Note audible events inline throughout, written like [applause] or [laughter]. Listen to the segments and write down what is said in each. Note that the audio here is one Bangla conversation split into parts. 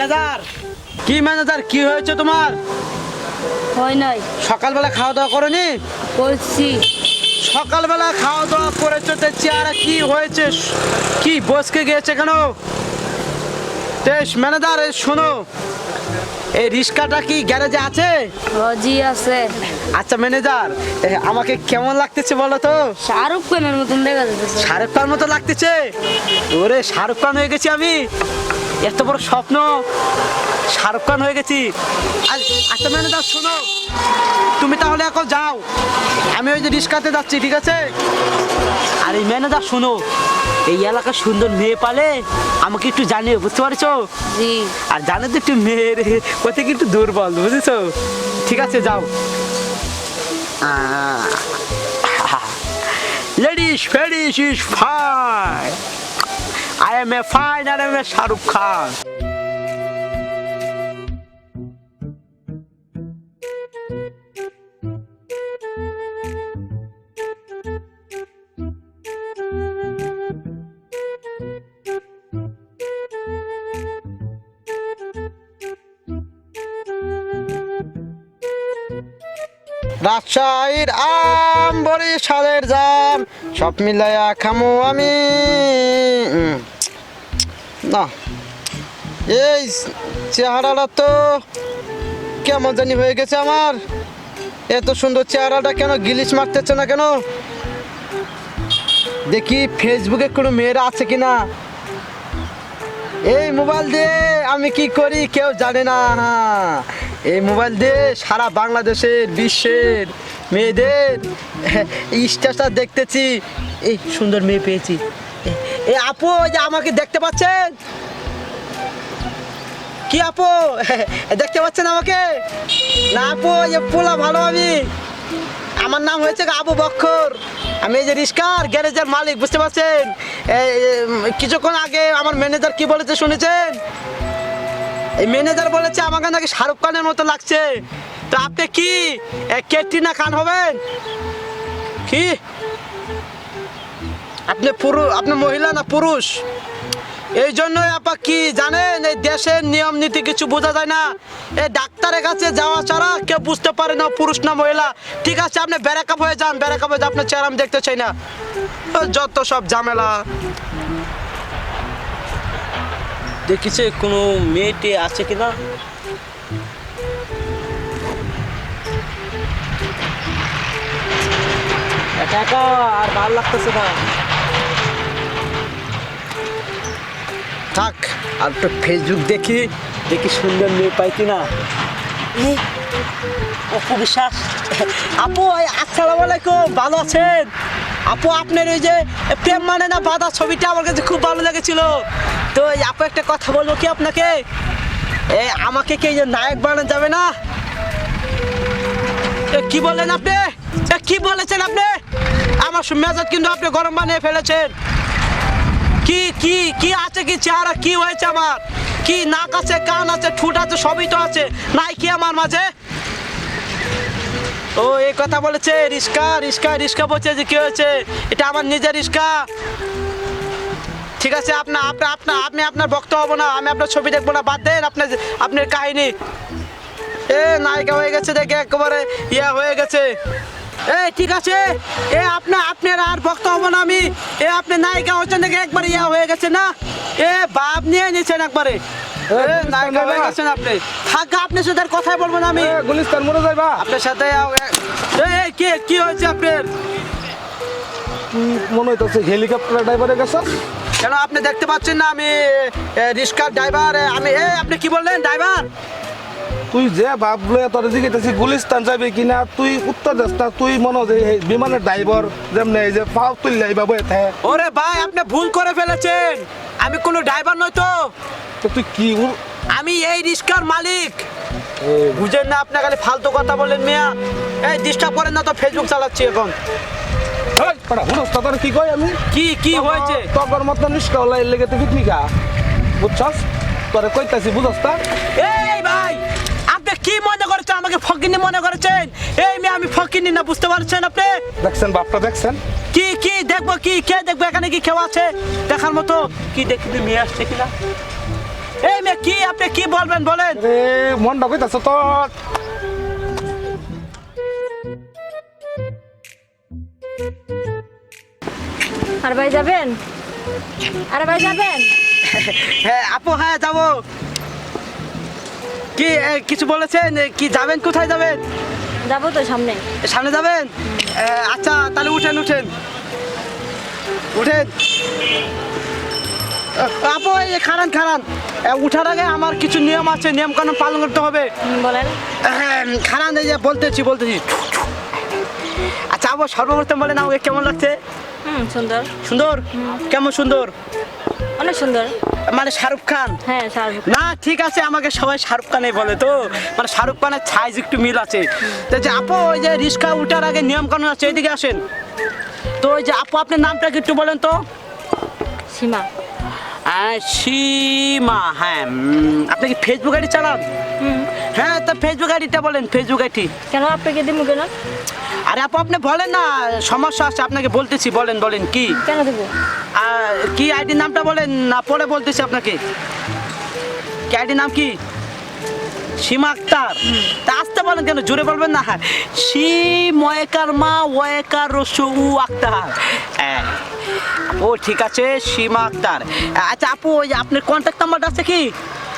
ম্যানেজার। কি ম্যানেজার কি হয়েছে তোমার? হয় নাই। সকালবেলা খাওয়া দাওয়া করনি? করছি। সকালবেলা খাওয়া দাওয়া করেছ তো চেয়ারে কি হয়েছে? কি বসকে গিয়েছে কেন? তেস ম্যানেজার শোনো। এই রিক্সাটা কি গ্যারেজে আছে? হজি আছে। আচ্ছা ম্যানেজার আমাকে কেমন লাগতেছে বলো তো? শাহরুখ খানের মতন দেখা যাচ্ছে। শাহরুখ খান মতো লাগতেছে? ওরে শাহরুখ খান হয়ে গেছি আমি। এত বড় স্বপ্ন। শাহরুখ খান হয়ে গেছি। আচ্ছা ম্যানেজার শোনো। তুমি তাহলে এখন যাও। আমি ওই যে রিক্সাতে যাচ্ছি ঠিক আছে? আর এই ম্যানেজার শোনো। এই এলাকার সুন্দর মেয়ে পালে আমাকে একটু জানিও বুঝতে পারছ? আর জানো তো একটু মেয়ের কোথায় একটু দুর্বল বুঝেছ? ঠিক আছে যাও। [laughs] Ladies fadies is fine. I am a fine am a Shahrukh Khan রাজশাহীর আম বরিশালের জাম, সব মিলাইয়া খামো আমি। না। এই চেহারাটা তো কেমন জানি হয়ে গেছে আমার। এত সুন্দর চেহারাটা কেন গিলিশ মারতেছে না কেন? দেখি ফেসবুকে কোনো মেয়েরা আছে কি না এই মোবাইল দিয়ে আমি কি করি কেউ জানে না। এই মোবাইল দিয়ে সারা বাংলাদেশের, বিশ্বের মেয়েদের। স্ট্যাটাস দেখতেছি। এই সুন্দর মেয়ে পেয়েছি। এই আপু, ওই যে আমাকে দেখতে পাচ্ছেন? কি আপু? [laughs] দেখতে পাচ্ছেন আমাকে? না আপু যে পোলা ভালো আমি। আমার নাম হয়েছে আবু বক্ষর আমি এই যে রিস্কার, গ্যারেজের মালিক, বুঝতে পারছেন? কিছুক্ষণ আগে আমার ম্যানেজার কি বলেছে শুনেছেন? এই ম্যানেজার বলেছে, আমাকে নাকি শাহরুখ খানের মতো লাগছে। তো আপনি কি ক্যাটরিনা খান হবেন? কি? আপনি পুরুষ আপনি মহিলা না পুরুষ? এই জন্যই আপা কি জানেন, এই দেশের নিয়ম নীতি কিছু বোঝা যায় না। এই ডাক্তারের কাছে যাওয়া ছাড়া কেউ বুঝতে পারে না পুরুষ না মহিলা। ঠিক আছে, আপনি ব্যারাকাপ হয়ে যান ব্যারাকাপ হয়ে আপনার চেহারা আমি দেখতে চাই না। যত সব ঝামেলা। দেখিছে কোনো মেয়েটি আছে কিনা? একা আর ভালো লাগতেছে না। থাক, আর একটু ফেসবুক দেখি দেখি সুন্দর মেয়ে পাই কিনা। অপু বিশ্বাস আপু আসসালামু আলাইকুম, ভালো আছেন? আপু, আপনার ওই যে প্রেম মানে না বাধা ছবিটা আমার কাছে খুব ভালো লেগেছিল। তো আপু, একটা কথা বলব কি আপনাকে? এ, আমাকে কি যে নায়ক বানানো যাবে না? কি বললেন আপনি? কি বলেছেন আপনি? আমার মেজাজ কিন্তু আপনি গরম বানিয়ে ফেলেছেন। কি কি কি আছে কি চেহারা? কি হয়েছে আমার? কি নাক আছে, কান আছে, ঠুট আছে, সবই তো আছে। নাই কি আমার মাঝে? ও এই কথা বলেছে, রিস্কা রিস্কা রিস্কা বলছে যে কি হয়েছে? এটা আমার নিজের রিস্কা। ঠিক আছে আপনার আপনার আপনার আপনি আপনার বক্ত হব না, আমি আপনার ছবি দেখব না, বাদ দেন আপনার আপনার কাহিনী। এ, নায়িকা হয়ে গেছে দেখে একেবারে, ইয়া হয়ে গেছে। এই ঠিক আছে। এ আপনার আপনার আর ভক্ত হব না আমি। এ আপনি নায়িকা হচ্ছেন দেখে একবারে ইয়া হয়ে গেছে না? এ বাপ নিয়ে নিয়েছেন একবারে। এ, নায়িকা হয়ে গেছেন আপনি। থাকা আপনার সাথে আর কথাই বলব না আমি। এ, গুলিস্তান মরে যাইবা। আপনার সাথে কি কি হয়েছে আপনার? মনে হইতেছে হেলিকপ্টার কেন আপনি দেখতে পাচ্ছেন না আমি রিক্সার ড্রাইভার আমি এ আপনি কি বললেন ড্রাইভার? তুই যে ভাব ভাবলে তোর জিজ্ঞেস গুলিস্তান যাবি কিনা তুই উত্তর দিস না তুই মনে যে বিমানের ড্রাইভার যেমন এই যে পাও তুললে বয়ে থাকে ওরে ভাই আপনি ভুল করে ফেলেছেন। আমি কোনো ড্রাইভার নই তো। তো তুই কি আমি এই রিক্সার মালিক। বুঝেন না আপনি খালি ফালতু কথা বলেন মিয়া। এই ডিস্টার্ব করেন না তো ফেসবুক চালাচ্ছি এখন। তোর কি কই আমি? কি কি হয়েছে? তগর মতো নিষ্কা হলাই লেগে তুই পিকনিকা বুঝছস? তোরে কইতাছি বুঝস তা? আমাকে ফকিনি মনে করেছেন? এই মেয়ে আমি ফকিনি না বুঝতে পারছেন আপনি? দেখছেন বাপটা দেখছেন? কি কি দেখব কি কে দেখব? এখানে কি কেউ আছে? দেখার মতো কি দেখবি মেয়ে আসছে কিনা? এই মেয়ে কি আপনি কি বলবেন বলেন? মনটা কইতাছ তো? আর ভাই যাবেন? আরে ভাই যাবেন? হ্যাঁ আপু হ্যাঁ যাব। কি এ, কিছু বলেছেন? এ, কি যাবেন? কোথায় যাবেন? যাব তো সামনে। সামনে যাবেন? এ, আচ্ছা তাহলে উঠেন উঠেন। উঠেন। আপু এই খারান খারান এ, উঠার আগে আমার কিছু নিয়ম আছে নিয়ম কানুন পালন করতে হবে। হুম, বলেন। আহম, খারান এই যে বলতেছি বলতেছি। আচ্ছা আপু সর্বপ্রথম বলেন আমাকে কেমন লাগছে? হুম সুন্দর। সুন্দর? কেমন সুন্দর? অনেক সুন্দর। মানে শাহরুখ খান? হ্যাঁ শাহরুখ না ঠিক আছে আমাকে সবাই শাহরুখ খানই বলে তো। মানে শাহরুখ খানের সাইজ একটু মিল আছে। তো যে আপু ওই যে রিক্সা উঠার আগে নিয়ম কানুন আছে এদিকে আসেন। তো ওই যে আপু আপনার নামটা কি একটু বলেন তো? সীমা। আহ, সীমা হ্যাঁ আপনি কি ফেসবুক আইডি চালান? হ্যাঁ তো ফেসবুক আইডিটা বলেন ফেসবুক আইডি। কেন আপনাকে দিব কেন? আরে আপু আপনি বলেন না সমস্যা আছে আপনাকে বলতেছি বলেন বলেন কি? কেন দেবো? আর কি আইডি নামটা বলেন? না পরে বলতেছি আপনাকে। কি আইডি নাম কি? সীমা আক্তার। তা আসতে বলেন কেন জোরে বলবেন না? ময়কার মা ওয়েকার রসু আক্তার। ও ঠিক আছে সীমা আক্তার। আচ্ছা আপু ওই আপনার কন্ট্যাক্ট নাম্বারটা আছে কি?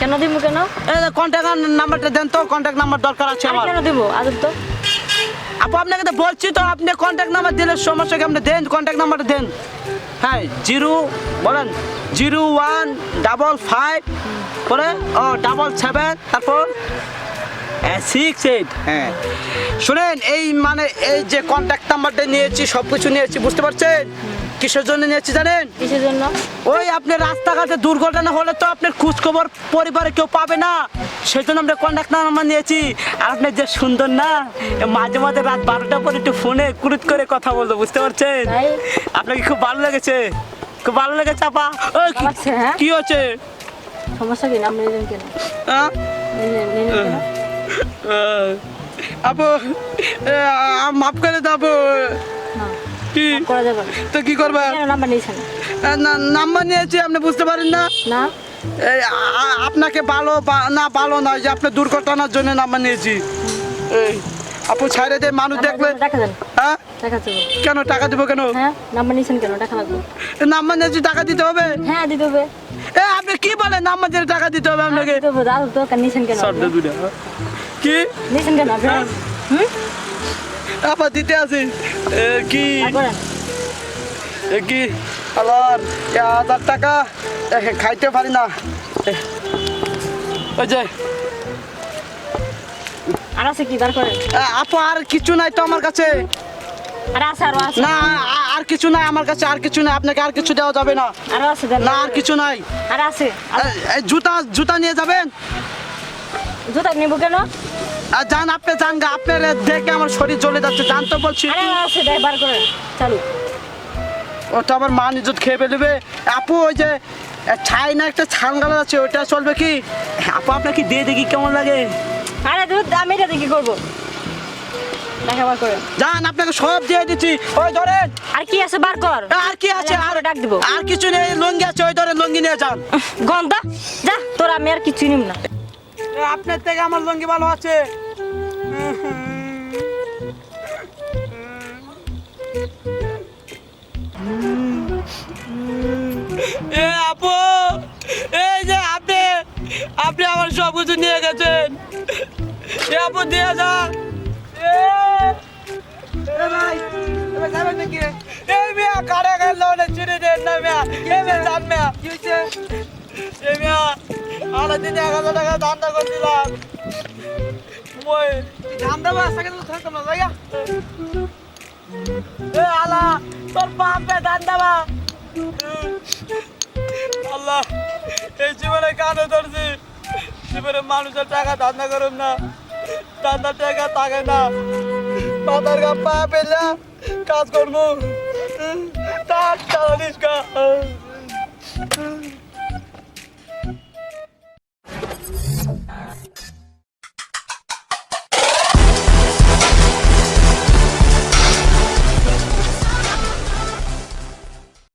কেন দিব কেন? কন্ট্যাক্ট নাম্বারটা দেন তো কন্ট্যাক্ট নাম্বার দরকার আছে আমার। কেন দিব? আদর তো। আপু আপনাকে তো বলছি তো আপনি কন্ট্যাক্ট নাম্বার দিলে সমস্যা কি? আপনি দেন কন্ট্যাক্ট নাম্বারটা দেন। হ্যাঁ জিরো বলেন জিরো ওয়ান ডাবল ফাইভ পরে ও ডাবল সেভেন তারপর সিক্স এইট হ্যাঁ। শুনেন এই মানে এই যে কন্ট্যাক্ট নাম্বারটা নিয়েছি সব কিছু নিয়েছি বুঝতে পারছেন? কিসের জন্য নিয়েছি জানেন? কিসের জন্য? ওই আপনি রাস্তাঘাটে দুর্ঘটনা হলে তো আপনার খোঁজ খবর পরিবারে কেউ পাবে না। সেই জন্য আমরা কন্ট্যাক্ট নাম্বার নিয়েছি। আর আপনি যে সুন্দর না মাঝে মাঝে রাত বারোটা পরে একটু ফোনে কুরুত করে কথা বলতো বুঝতে পারছেন? আপনাকে খুব ভালো লেগেছে। খুব ভালো লেগেছে আপা। ও কি- লাগছে, হ্যাঁ? হচ্ছে সমস্যা কি নাম নিলেন কেন? হ্যাঁ? আপু মাফ করে দেবো কি? করা যাবে না। তো কি করবা? নাম্বার নিয়েছেন। না- নাম্বার নিয়েছি আপনি বুঝতে পারেন না? না। আপনাকে ভালো না ভালো নয় যে আপনি দুর্ঘটনার জন্য নাম্বার নিয়েছি। এই আপু ছাইরে দিয়ে মানুষ দেখলে হ্যাঁ? কেন টাকা দিব কেন? হ্যাঁ নাম্বার নিয়েছেন কেন? টাকা লাগবে। নাম্বার নিয়েছি টাকা দিতে হবে? হ্যাঁ দিতে হবে। এ আপনি কি বলেন নাম্বার দিয়ে টাকা দিতে হবে আপনাকে? দিতে হবে দাদা তো নিয়েছেন কেন? কি? নিয়েছেন কেন? আপনি হুম? আপা দিতে আছি। কি? কি? আবার হাজার টাকা। খাইতে পারি না। ওই যে। আর আছে কি? বার করেন এ, আপু আর কিছু নাই তো আমার কাছে। আর আছে আরও আছে। না আর কিছু নাই আমার কাছে আর কিছু নাই। আপনাকে আর কিছু দেওয়া যাবে না। আরও আছে না আর কিছু নাই। আর আছে। জুতা জুতা নিয়ে যাবেন? জুতা নিবো কেন? যান আপনি যান গা আপনার দেখে আমার শরীর জ্বলে যাচ্ছে জান তো বলছি। চালু। ওটা আবার মান ইজ্জত খেয়ে ফেলবে। আপু ওই যে ছাই না একটা ছান গালা আছে ওটা চলবে কি? আপু আপনাকে দিয়ে দেখি কেমন লাগে? আরে দুধ আমি এটা করব। দেখা করেন যান আপনাকে সব দিয়ে দিচ্ছি। ওই ধরেন। আর কি আছে বার কর। আর কি আছে? আর ডাক দিব। আর কিছু নেই লঙ্গি আছে ওই ধরেন লঙ্গি নিয়ে যান। গন্ধ। যা তোর আমি আর কিছু নিব না। আপনার থেকে আমার লঙ্গি ভালো আছে আপু এই যে আপনি আপনি আমার সব কিছু নিয়ে গেছেন এ আপু দিয়ে যা এ, এ ভাই, এবার যাবেন নাকি? এই মিয়া, কারে গেল না, চুরি দেন না মিয়া। এই মিয়া, যান মিয়া। এই মিয়া, আড়াই দিনে এক হাজার টাকা ধান্দা করছিলাম। মই, ধান্দা বা আশা কিন্তু থাকতাম না, জায়গা। এ আলা, তোর বাপে ধান্দা বা। আল্লাহ এই জীবনে কানে ধরছি জীবনে মানুষের টাকা ধান্দা করুম না ধান্দা টাকা থাকে না মাথার গা পা পেলে কাজ করব তার চালিস